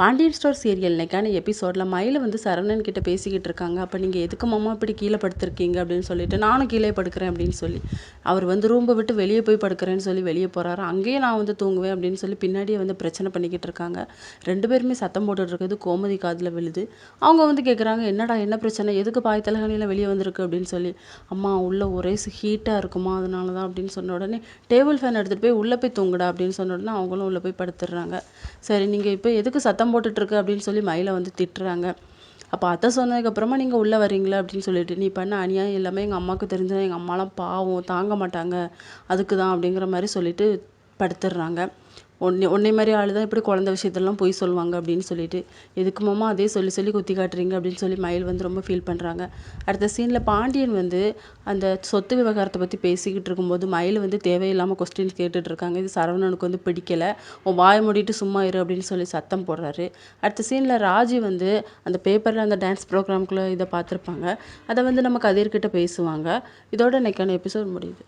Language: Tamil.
பாண்டியன் ஸ்டோர் சீரியல் இன்னைக்கான எபிசோடில் மயில் வந்து சரவணன் கிட்ட பேசிக்கிட்டு இருக்காங்க. அப்போ நீங்கள் எதுக்கு மாமா இப்படி கீழே படுத்திருக்கீங்க அப்படின்னு சொல்லிட்டு நானும் கீழே படுக்கிறேன் அப்படின்னு சொல்லி. அவர் வந்து ரூம்பை விட்டு வெளியே போய் படுக்கிறேன்னு சொல்லி வெளியே போகிறாரு அங்கேயே நான் வந்து தூங்குவேன் அப்படின்னு சொல்லி பின்னாடியே வந்து பிரச்சனை பண்ணிக்கிட்டு இருக்காங்க. ரெண்டு பேருமே சத்தம் போட்டுட்டு இருக்குது. கோமதி காதில் விழுது. அவங்க வந்து கேட்குறாங்க என்னடா என்ன பிரச்சனை? எதுக்கு பாய் தலைகணியில் வெளியே வந்திருக்கு? அப்படின்னு சொல்லி. அம்மா உள்ளே ஒரே ஹீட்டாக இருக்குமா? அதனால தான் அப்படின்னு சொன்ன உடனே டேபிள் ஃபேன் எடுத்துகிட்டு போய் உள்ளே போய் தூங்குடா அப்படின்னு சொன்ன உடனே அவங்களும் உள்ளே போய் படுத்துடுறாங்க. சரி நீங்கள் இப்போ எதுக்கு சத்தம் போட்டுட்ருக்கு அப்படின்னு சொல்லி மயிலை வந்து திட்டுறாங்க. அப்போ அத்தை சொன்னதுக்கப்புறமா நீங்கள் உள்ளே வரீங்களா அப்படின்னு சொல்லிட்டு நீ பண்ண அநியாயம் எல்லாமே எங்கள் அம்மாவுக்கு தெரிஞ்சது எங்கள் அம்மாலாம் பாவம் தாங்க மாட்டாங்க. அதுக்கு தான் அப்படிங்கிற மாதிரி சொல்லிட்டு படுத்துடுறாங்க. உன்னை உன்னை மாதிரி ஆள் தான் எப்படி குழந்த விஷயத்தெல்லாம் போய் சொல்லுவாங்க அப்படின்னு சொல்லிட்டு எதுக்கு மாமா அதே சொல்லி சொல்லி குத்தி காட்டுறீங்க அப்படின்னு சொல்லி மயில் வந்து ரொம்ப ஃபீல் பண்ணுறாங்க அடுத்த சீனில் பாண்டியன் வந்து அந்த சொத்து விவகாரத்தை பற்றி பேசிக்கிட்டு இருக்கும்போது மயில் வந்து தேவையில்லாமல் கொஸ்டின்ஸ் கேட்டுட்டு இருக்காங்க. இது சரவணனுக்கு வந்து பிடிக்கலை. உன் வாயை மூடிட்டு சும்மா இரு அப்படின்னு சொல்லி சத்தம் போடுறாரு. அடுத்த சீனில் ராஜி வந்து அந்த பேப்பரில் அந்த டான்ஸ் ப்ரோக்ராம்குள்ளே இதை பார்த்துருப்பாங்க. அதை வந்து நம்ம கதிர்கிட்ட பேசுவாங்க. இதோட இன்னைக்கான எபிசோட் முடியுது.